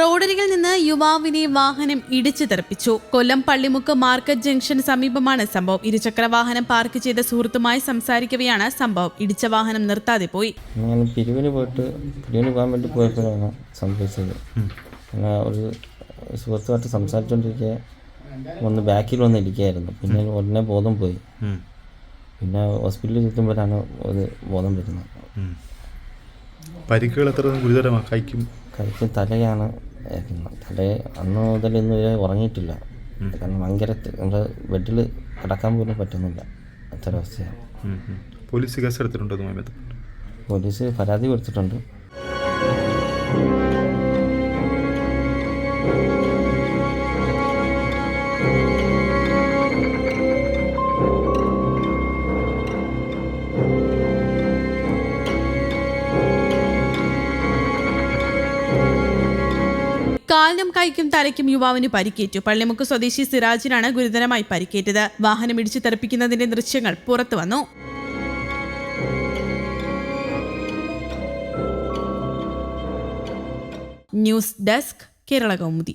റോഡരികിൽ നിന്ന് യുവാവിനെ വാഹനം ഇടിച്ചു തെറിപ്പിച്ചു. കൊല്ലം പള്ളിമുക്ക് മാർക്കറ്റ് ജംഗ്ഷൻ സമീപമാണ് സംഭവം. ഇരുചക്ര വാഹനം പാർക്ക് ചെയ്ത സുഹൃത്തുമായി സംസാരിക്കവെയാണ് സംഭവം. ഇടിച്ച വാഹനം നിർത്താതെ പോയി. ഞാൻ പിരിവിന് പോയിട്ട് പിരിവിന് പോകാൻ വേണ്ടി പോയപ്പോഴാണ് സംഭവിച്ചത്. ഒരു സുഹൃത്തുമായിട്ട് സംസാരിച്ചുകൊണ്ടിരിക്കെ ഒന്ന് ബാക്കിൽ വന്ന് ഇരിക്കുകയായിരുന്നു പിന്നെ ഉടനെ ബോധം പോയി. പിന്നെ ഹോസ്പിറ്റലിൽ എത്തുമ്പോഴാണ് ഒരു ബോധം വരുന്നത്. പരിക്കുകൾ എത്ര ഗുരുതരമാണ് കൈക്കും? കൈക്ക് തലയാണ് തല അന്ന് മുതൽ ഇന്ന് വരെ ഉറങ്ങിയിട്ടില്ല. കാരണം ഭയങ്കര നമ്മുടെ ബെഡിൽ കിടക്കാൻ പോലും പറ്റുന്നില്ല. അത്ര അവസ്ഥയാണ് ഉം, ഉം. പോലീസ് കേസ് എടുത്തിട്ടുണ്ടോ പോലീസ് പരാതി കൊടുത്തിട്ടുണ്ട്. കാലിനും കൈക്കും തലയ്ക്കും യുവാവിന് പരിക്കേറ്റു. പള്ളിമുക്ക് സ്വദേശി സിറാജിനാണ് ഗുരുതരമായി പരിക്കേറ്റത്. വാഹനം ഇടിച്ചു തെറിപ്പിക്കുന്നതിന്റെ ദൃശ്യങ്ങൾ പുറത്തു വന്നു. News desk Kerala Kaumudi